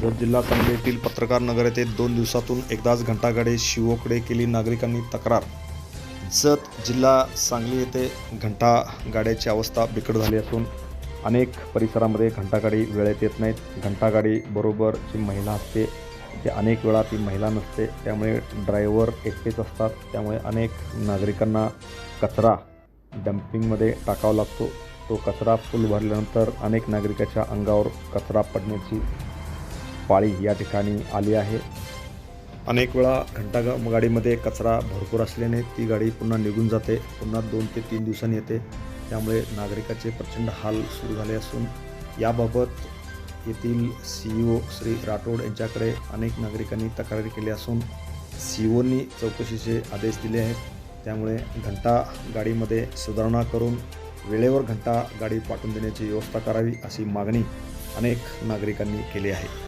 जत जिल्हा सांगली येथील पत्रकार नगर येथे दोन दिवसातून एकदाच घंटागाडी शिवोकडे केली नागरिकांनी तक्रार. जत जिल्हा सांगली येथे घंटागाड्याची अवस्था बिकट झाली असून अनेक परिसरामध्ये घंटागाडी वेळेत येत नाहीत. घंटागाडी बरोबर जी महिला असते ते अनेक वेळा ती महिला नसते त्यामुळे ड्रायव्हर एकटेच असतात त्यामुळे अनेक नागरिकांना कचरा डम्पिंगमध्ये टाकावा लागतो. तो कचरा फुल भरल्यानंतर अनेक नागरिकाच्या अंगावर कचरा पडण्याची पाळी या ठिकाणी आली आहे. अनेक वेळा घंटागाम गाडीमध्ये कचरा भरपूर असल्याने ती गाडी पुन्हा निघून जाते. पुन्हा दोन ते तीन दिवसांनी येते. त्यामुळे नागरिकाचे प्रचंड हाल सुरू झाले असून याबाबत येथील सी ओ श्री राठोड यांच्याकडे अनेक नागरिकांनी तक्रारी केली असून सी ओनी चौकशीचे आदेश दिले आहेत. त्यामुळे घंटा गाडीमध्ये सुधारणा करून वेळेवर घंटा गाडी पाठवून देण्याची व्यवस्था करावी अशी मागणी अनेक नागरिकांनी केली आहे.